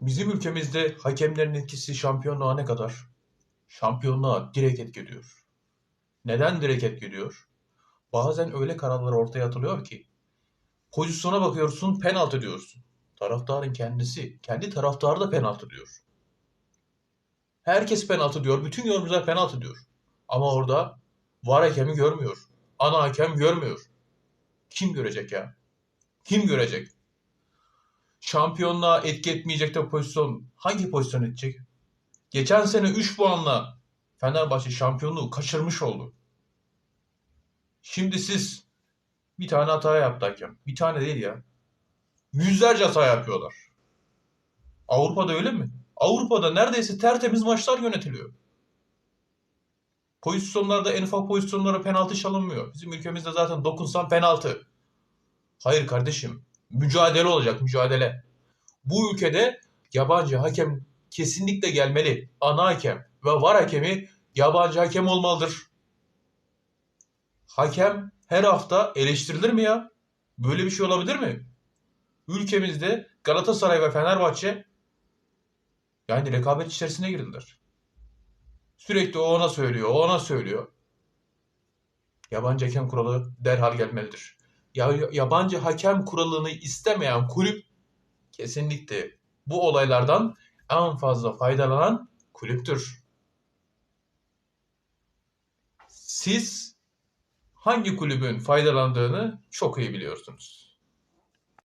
Bizim ülkemizde hakemlerin etkisi şampiyonluğa ne kadar? Şampiyonluğa direkt etki ediyor. Neden direkt etki ediyor? Bazen öyle kararlar ortaya atılıyor ki pozisyona bakıyorsun penaltı diyorsun. Taraftarın kendisi, kendi taraftarı da penaltı diyor. Herkes penaltı diyor, bütün yorumcular penaltı diyor. Ama orada var hakemi görmüyor. Ana hakem görmüyor. Kim görecek ya? Kim görecek? Şampiyonluğa etki etmeyecek de pozisyon hangi pozisyon edecek? Geçen sene 3 puanla Fenerbahçe şampiyonluğu kaçırmış oldu. Şimdi siz bir tane hata yaptı. Bir tane değil ya. Yüzlerce hata yapıyorlar. Avrupa'da öyle mi? Avrupa'da neredeyse tertemiz maçlar yönetiliyor. Pozisyonlarda en ufak pozisyonlara penaltı çalınmıyor. Bizim ülkemizde zaten dokunsan penaltı. Hayır kardeşim. Mücadele olacak mücadele. Bu ülkede yabancı hakem kesinlikle gelmeli. Ana hakem ve var hakemi yabancı hakem olmalıdır. Hakem her hafta eleştirilir mi ya? Böyle bir şey olabilir mi? Ülkemizde Galatasaray ve Fenerbahçe yani rekabet içerisine girdiler. Sürekli o ona söylüyor, o ona söylüyor. Yabancı hakem kuralı derhal gelmelidir. Ya, yabancı hakem kuralını istemeyen kulüp kesinlikle bu olaylardan en fazla faydalanan kulüptür. Siz hangi kulübün faydalandığını çok iyi biliyorsunuz.